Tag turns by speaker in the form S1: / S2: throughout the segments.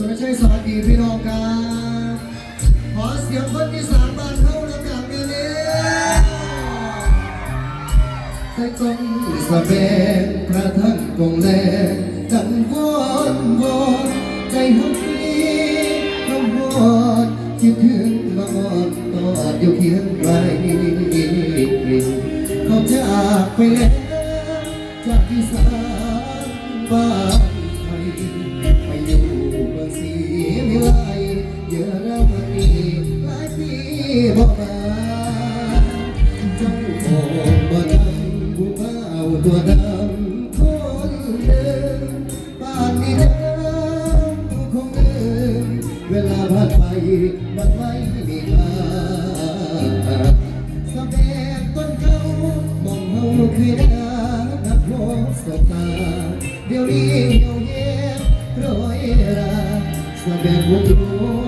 S1: พี่น้องครับขอเสียงคนที่สามบานเขาแล้วกันเงี้ยใส่กงสะเบงพระท่านกงแลกันวอนวอนใจหักนี้คำวอนคิดถึงมาอ่อนตอดอยู่เคียงไกลเขาจากไปแล้วจากที่สานบ้าน บ่มาเจ้าโง่บ่ดำผู้เมาตัวดำคนเดิมป่านนี้เดิมคงเดิมเวลาผ่านไปมันไม่มีค่าสแบกต้นเขามองเฮาคือดานักโลกสบตาเดี๋ยวนี้เหี่ยวเย็นร้อยราแสดงวงรู้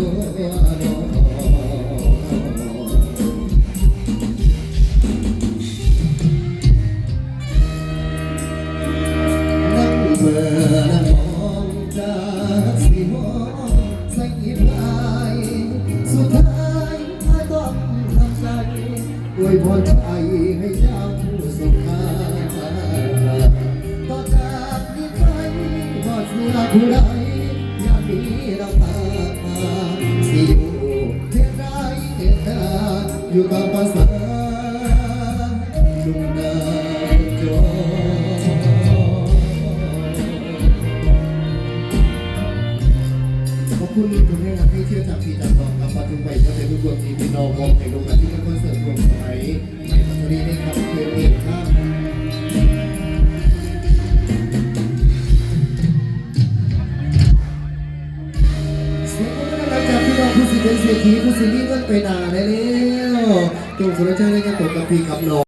S1: วยพรใจให้เจ้าผู้สุขาต่อจากนี้ไปก็เชื่อผู้ใดอยากมีเราตาสิอยู่เทียนใดเท่าอยู่กับภาษาลุงนา ขอบคุณคุณแม่ครับที่เชื่อจากพี่จากน้องครับมาถึงไปก็เป็นทุกดวงที่พี่น้องมองในโรงงานที่เป็นคอนเสิร์ตรวมสมัยในพัฒนีในครับเพื่อนเองครับเสียงคนนั้นจากพี่น้องผู้สิเป็นเศรษฐีผู้สิมีเงินไปนาได้แล้วจงสุรชัยได้กันตกกับพี่กับน้อง